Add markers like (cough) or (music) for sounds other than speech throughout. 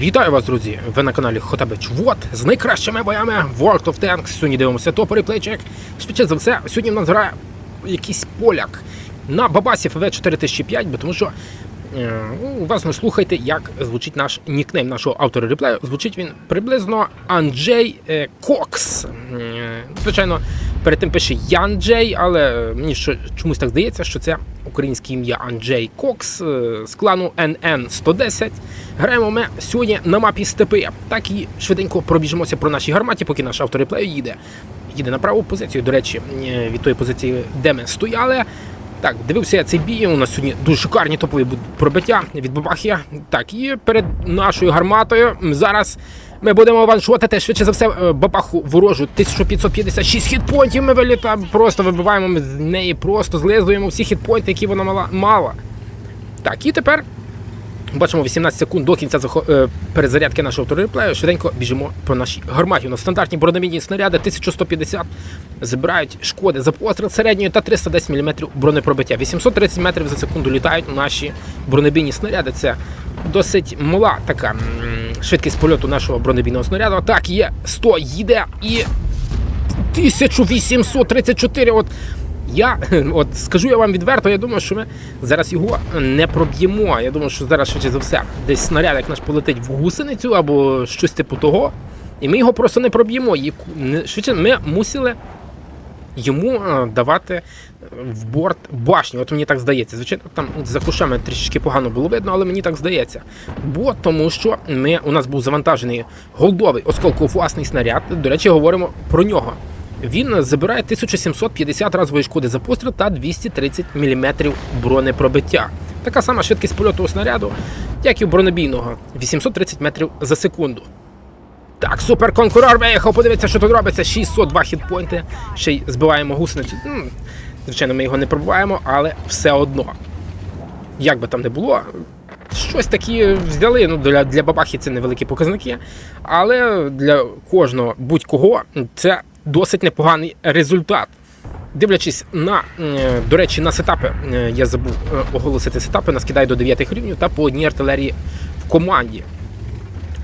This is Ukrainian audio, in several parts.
Вітаю вас, друзі! Ви на каналі Хотабич Вот з найкращими боями World of Tanks. Сьогодні дивимося топовий плейчик. Швидше за все, сьогодні в нас грає якийсь поляк на Бабасі FV 4005, бо тому що е, ну, уважно слухайте, як звучить наш нікнейм нашого автора реплею. Звучить він приблизно Анджей е, Кокс. Е, Звичайно, перед тим пише Ян Джей, але мені що, чомусь так здається, що це українське ім'я Анджей Кокс е, з клану NN 110. Граємо ми сьогодні на мапі степи. Так і швиденько пробіжимося про наші гарматі, поки наш автор реплею їде. Їде на праву позицію. До речі, е, від тої позиції, де ми стояли. Так, дивився я цей бій. У нас сьогодні дуже шикарні топові пробиття від Бабахія. Так, і перед нашою гарматою зараз ми будемо ваншотити швидше за все е, бабаху ворожу 1556 хітпоінтів. Ми вилітаємо, просто вибиваємо ми з неї, просто злизуємо всі хітпоінти, які вона мала. мала. Так, і тепер бачимо 18 секунд до кінця е, перезарядки нашого автореплею. Швиденько біжимо по нашій гарматі. У нас стандартні бронемінні снаряди 1150 збирають шкоди за постріл середньої та 310 мм бронепробиття. 830 метрів за секунду літають наші бронебійні снаряди. Це досить мала така швидкість польоту нашого бронебійного снаряду. Так, є 100, їде і 1834. От я (laughs) от скажу я вам відверто, я думаю, що ми зараз його не проб'ємо. Я думаю, що зараз швидше за все десь снаряд як наш полетить в гусеницю або щось типу того. І ми його просто не проб'ємо. Швидше ми мусили йому е, давати е, в борт башню. От мені так здається. Звичайно, там за кушами трішечки погано було видно, але мені так здається. Бо тому, що ми, у нас був завантажений голдовий осколковласний снаряд. До речі, говоримо про нього. Він забирає 1750 разової шкоди за постріл та 230 мм бронепробиття. Така сама швидкість польоту у снаряду, як і у бронебійного 830 метрів за секунду. Так, суперконкурор виїхав, подивіться, що тут робиться. 602 хітпойнти. Ще й збиваємо гусеницю. Ну, Звичайно, ми його не пробуваємо, але все одно. Як би там не було, щось такі взяли. Ну, для, для бабахи це невеликі показники. Але для кожного будь-кого це досить непоганий результат. Дивлячись на, до речі, на сетапи, е, я забув е, оголосити сетапи, нас кидає до 9 рівнів та по одній артилерії в команді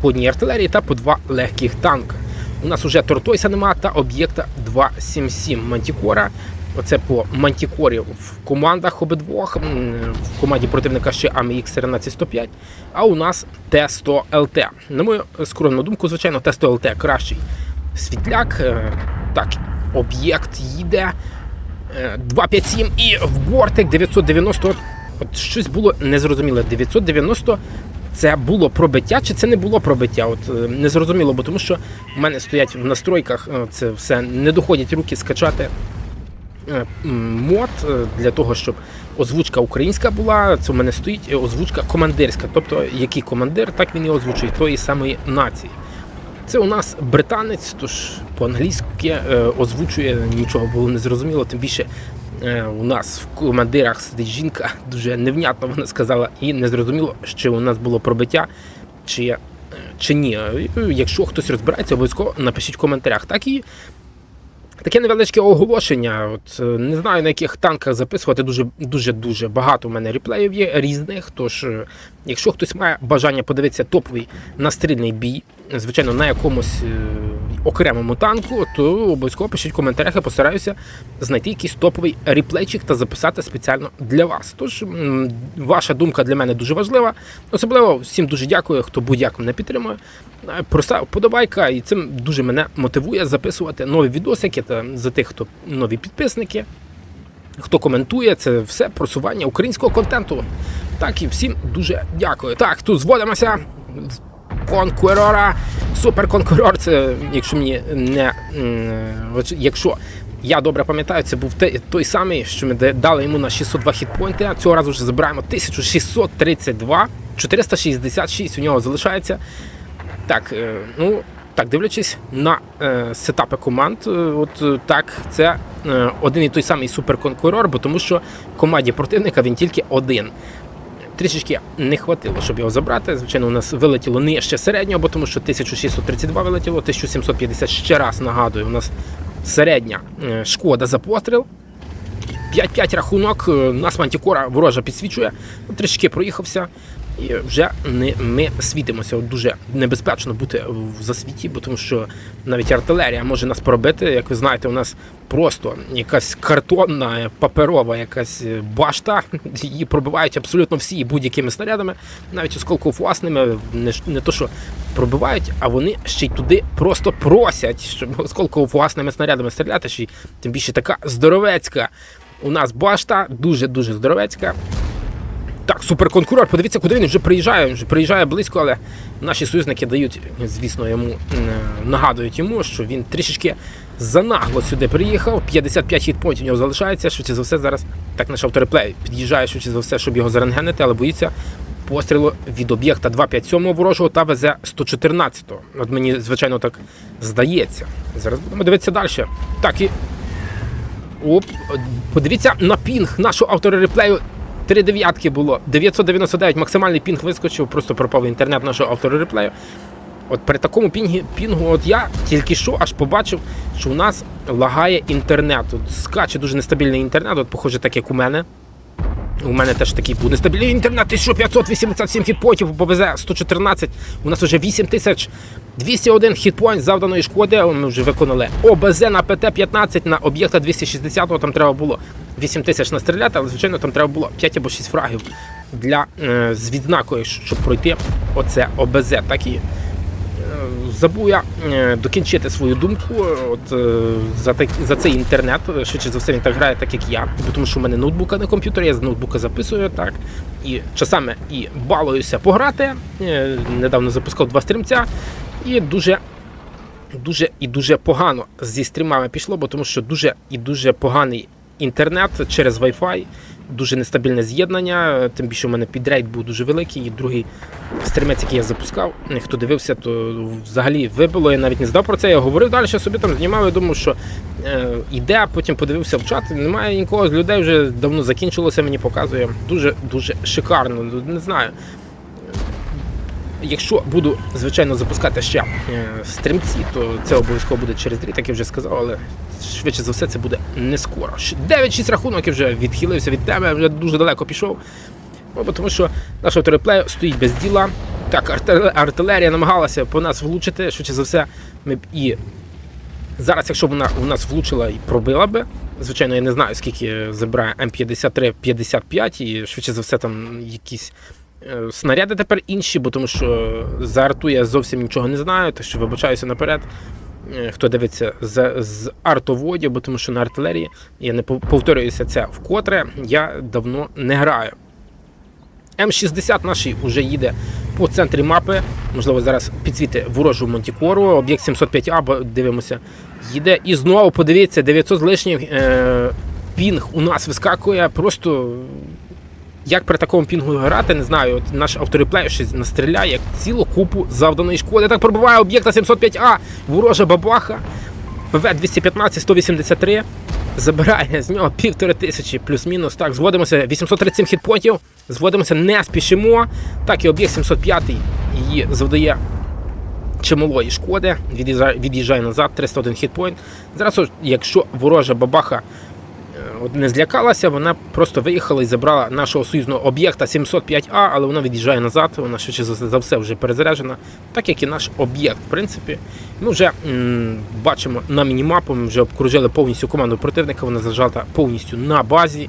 по одній артилерії та по два легких танка. У нас уже Тортойса нема та об'єкта 277 Мантікора. Оце по Мантікорі в командах обидвох. В команді противника ще AMX 13105, а у нас Т100 ЛТ. На мою скромну думку, звичайно, Т100 ЛТ кращий світляк. Е, Так, об'єкт їде. Е, 257 і в бортик 990. От щось було незрозуміле. 990 це було пробиття чи це не було пробиття? От е, не зрозуміло, бо тому що в мене стоять в настройках е, це все не доходять руки скачати е, мод для того, щоб озвучка українська була. Це в мене стоїть озвучка командирська. Тобто, який командир, так він і озвучує тої самої нації. Це у нас британець, тож по-англійськи озвучує нічого було не зрозуміло. Тим більше у нас в командирах сидить жінка, дуже невнятно вона сказала, і не зрозуміло, чи у нас було пробиття, чи, е, чи ні. Е, Якщо хтось розбирається, обов'язково напишіть в коментарях. Так і Таке невеличке оголошення. От е, не знаю на яких танках записувати. Дуже дуже дуже багато у мене реплеїв є різних. Тож, е, якщо хтось має бажання подивитися топовий настрільний бій, звичайно, на якомусь е, окремому танку, то обов'язково пишіть в коментарях. Я постараюся знайти якийсь топовий реплейчик та записати спеціально для вас. Тож ваша думка для мене дуже важлива. Особливо всім дуже дякую, хто будь-як мене підтримує. Е, Проста вподобайка, і цим дуже мене мотивує записувати нові відосики та за тих, хто нові підписники, хто коментує, це все просування українського контенту. Так і всім дуже дякую. Так, тут зводимося. Конкурора, суперконкурор. Це, якщо мені не якщо я добре пам'ятаю, це був той самий, що ми дали йому на 602 хітпойнти, а цього разу вже забираємо 1632, 466 у нього залишається. Так, е, ну так, дивлячись на е, сетапи команд, е, от е, так, це е, один і той самий суперконкурор, бо тому що в команді противника він тільки один. Трішечки не хватило, щоб його забрати. Звичайно, у нас вилетіло нижче середнього, бо тому що 1632 вилетіло, 1750 ще раз нагадую, у нас середня е, шкода за постріл. 5-5 рахунок, е, нас Мантікора ворожа підсвічує, трішки проїхався. І вже не ми світимося. Дуже небезпечно бути в засвіті, бо тому що навіть артилерія може нас пробити. Як ви знаєте, у нас просто якась картонна, паперова якась башта. (laughs) Її пробивають абсолютно всі будь-якими снарядами, навіть осколковласними. Не, не то, що пробивають, а вони ще й туди просто просять, щоб осколковласними снарядами стріляти. Ще й тим більше така здоровецька. У нас башта дуже дуже здоровецька. Так, суперконкурор, подивіться, куди він вже приїжджає. Він вже приїжджає близько, але наші союзники дають, звісно, йому нагадують йому, що він трішечки занагло сюди приїхав. 55 хітпоінтів у нього залишається. Швидше за все, зараз так наш автореплей під'їжджає швидше за все, щоб його зарентгенити, але боїться пострілу від об'єкта 257 ворожого та везе 114-го. От мені, звичайно, так здається. Зараз будемо дивитися далі. Так і. Оп, подивіться на пінг нашого автора реплею Три дев'ятки було, 999 максимальний пінг вискочив, просто пропав інтернет нашого автора реплею. От при такому пінгі, пінгу, от я тільки що аж побачив, що у нас лагає інтернет. От Скаче дуже нестабільний інтернет, от похоже, так як у мене. У мене теж такий був нестабільний інтернет, 1587 хітпоінтів, ПВЗ 114. У нас вже 8201 хітпоінт завданої шкоди. Ми вже виконали ОБЗ на ПТ-15 на об'єкта 260-го Там треба було 8000 настріляти, але звичайно там треба було 5 або 6 фрагів для е, з відзнакою, щоб пройти оце ОБЗ. Так і забув я е, докінчити свою думку. От е, за так за цей інтернет, швидше за все, він так грає, так як я, тому що в мене ноутбука на комп'ютері, я з ноутбука записую так. І часами і балуюся пограти. Е, Недавно запускав два стрімця, і дуже. Дуже і дуже погано зі стрімами пішло, бо тому що дуже і дуже поганий інтернет через Wi-Fi, дуже нестабільне з'єднання. Тим більше у мене підрейд був дуже великий. І другий стрімець, який я запускав, хто дивився, то взагалі вибило. Я навіть не знав про це. Я говорив далі, собі там знімав. Я думав, що е, йде, а потім подивився в чат. Немає нікого з людей, вже давно закінчилося, мені показує. Дуже дуже шикарно. Не знаю. Якщо буду, звичайно, запускати ще е, стрімці, то це обов'язково буде через дріт, як я вже сказав, але швидше за все це буде не скоро. 9-6 рахунок я вже відхилився від теми, вже дуже далеко пішов. Тому що наш автореплей стоїть без діла. Так, артилерія намагалася по нас влучити, швидше за все, ми б і зараз, якщо б вона у нас влучила і пробила би, звичайно, я не знаю, скільки забирає М53-55, і швидше за все там якісь снаряди тепер інші, бо тому що за арту я зовсім нічого не знаю, так що вибачаюся наперед. Е, Хто дивиться з, з артоводів, бо тому що на артилерії я не повторююся це вкотре, я давно не граю. М60 наш вже їде по центрі мапи. Можливо, зараз підсвіти ворожу Монтікору. Об'єкт 705А, бо дивимося, їде. І знову подивіться, 900 з лишнім е, пінг у нас вискакує. Просто як при такому пінгу грати, не знаю. От наш автореплей щось настріляє цілу купу завданої шкоди. Так пробиває об'єкта 705А, ворожа бабаха. ПВ 215 183 забирає з нього півтори тисячі плюс-мінус. Так, зводимося 837 хітпоінтів, зводимося, не спішимо. Так, і об'єкт 705 її завдає чималої шкоди, від'їжджає, назад, 301 хітпоінт. Зараз, якщо ворожа бабаха не злякалася, вона просто виїхала і забрала нашого союзного об'єкта 705А, але вона від'їжджає назад, вона швидше за все вже перезаряджена, так як і наш об'єкт. В принципі, ми вже м, бачимо на мінімапу, ми вже обкружили повністю команду противника, вона зажата повністю на базі,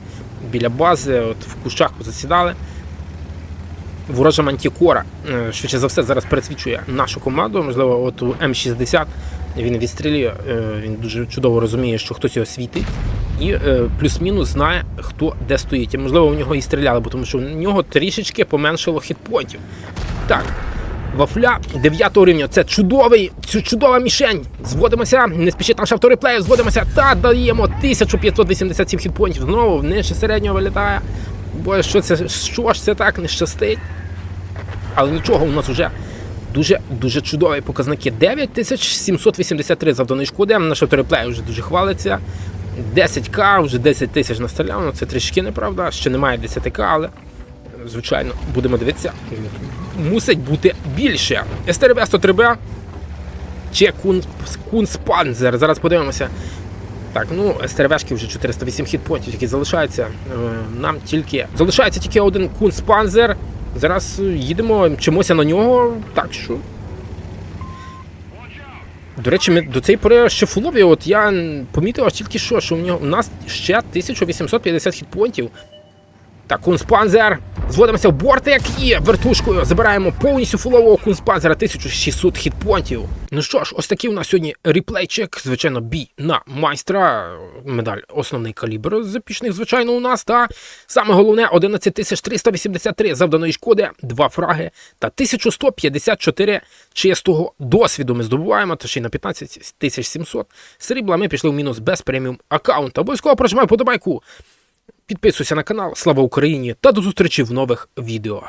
біля бази, от в кущах засідали. Ворожа мантікора, е, швидше за все, зараз пересвідчує нашу команду. Можливо, от у М60 він відстрілює, е, він дуже чудово розуміє, що хтось його світить. І е, плюс-мінус знає, хто де стоїть. І, можливо, у нього і стріляли, бо тому що у нього трішечки поменшало хітпотів. Так, Вафля 9 рівня. Це чудовий, чудова мішень. Зводимося, не спішить наш автореплеєр, зводимося та даємо 1587 хітпоінтів. Знову нижче середнього вилітає. Бо що це що ж це так не щастить? Але нічого, у нас вже дуже дуже чудові показники. 9783 завданої шкоди. Наш автореплей вже дуже хвалиться. 10к, вже 10 тисяч настріляв. Ну, це трішки неправда. Ще немає 10к, але звичайно, будемо дивитися. Мусить бути більше. СТРБ 103Б чи Кун- Кунспанзер. Зараз подивимося. Так, ну СТРВшки вже 408 хітпоінтів, які залишаються. Е, Нам тільки залишається тільки один Кунспанзер. Зараз їдемо, мчимося на нього, так що. До речі, ми до цієї пори ще фулові. От я помітив тільки що, що у нього у нас ще 1850 хітпонтів. Так, кунспанзер. Зводимося в бортик і вертушкою забираємо повністю фулового кунспанзера 1600 хітпонтів. Ну що ж, ось такий у нас сьогодні реплейчик. Звичайно, бій на майстра. Медаль основний калібр запічних, звичайно, у нас. Та саме головне 11383 завданої шкоди, 2 фраги та 1154 чистого досвіду. Ми здобуваємо, та ще й на 15700 срібла. Ми пішли в мінус без преміум аккаунта. Обов'язково прожимай подобайку. Підписуйся на канал. Слава Україні та до зустрічі в нових відео.